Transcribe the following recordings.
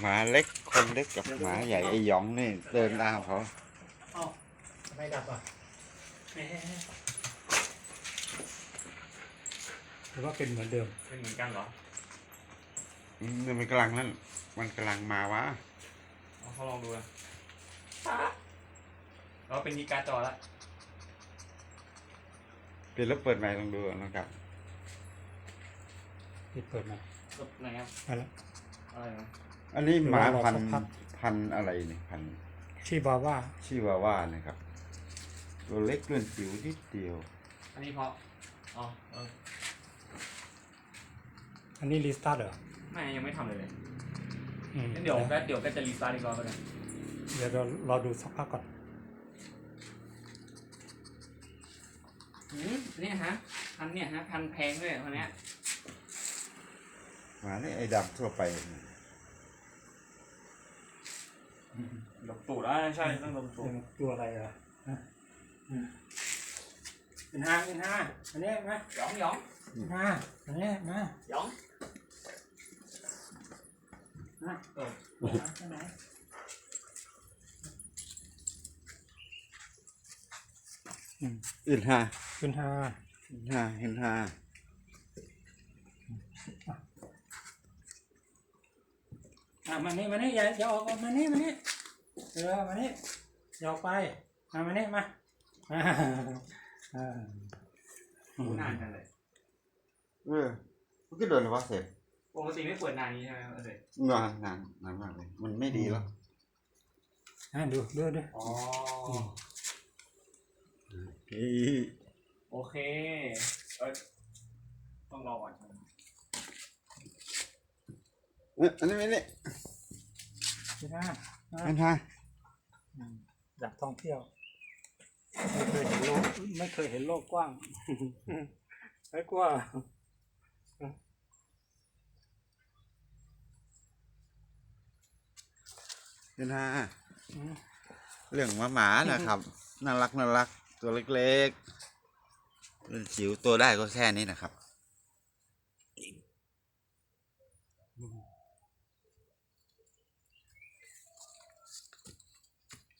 หมาเล็กคนเล็กกับหมาใหญ่ไอ้ยองนี่เดินตามเขาไม่ดับอะหรือว่าเป็นเหมือนเดิมเป็นเหมือนกันเหรอนี่มันกำลังนั่นมันกำลังมาวะเขาลองดูนะเราเป็นยีการจอละเปลี่ยนแล้วเปิดใหม่ลองดูนะครับิดเปิดหน่อยกไหนครับอะไรนะอันนี้หมาพันพันอะไรเนี่ยพันธุ์ชีบาว่าชิวาว่านะครับ ตัวเล็กเลื่อนผิวนิดเดียว อันนี้เพราะอ๋อเอออันนี้รีสตาร์ทเหรอไม่ยังไม่ทำเลยเลยเดี๋ยวแกเดี๋ยวแกจะรีสตาร์ทอีกรอบแล้กันเดี๋ยวเราเราดูสักพักก่อนอืมเนี่ยฮะพันเนี่ยฮะพันแพงด้วยคนเนี้ย หมานี่ไอ้ดำทั่วไปลบตูดอะใช่ต้องลบตูดตัวอะไรอะอืมเป็นห้าเป็นห้าอันนี้มาหยองหยองมาอันนี้มาหยองมาเออมาใช่ไหมอืมอื่นหาเป็นหาเห็นหาเห็นหา อะมานี่มานี่อย่าอย่าออกมานี่มานี่เออมานี่อย่าออกไปมามานี่มาอ่าอ่าโหนานจังเลยเออมันก็โดนหรือว่าเสร็จปกติไม่เปิดนานนี้ใช่ไหมเออหนานนานนานมากเลย มันไม่ดีหรอกอะดูดูดูอ๋ออ โอเค เนี่ยอันนี้ไม่เนี่ยใช่ไหมอันท่อยากท่องเที่ยว ไม่เคยเห็นโลกไม่เคยเห็นโลกกว้างแล้กว่าเดินหาเรื่องหมาหมานะครับน่ารักน่ารักตัวเล็กๆเป็นจิ๋วตัวได้ก็แค่นี้นะครับ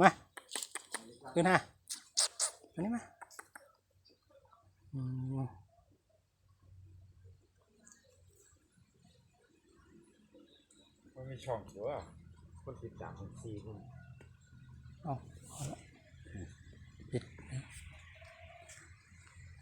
มาขึ้นฮะอันนี้มาไม่มีช่องเยอะคนติดตามคนสี่คนอ๋อ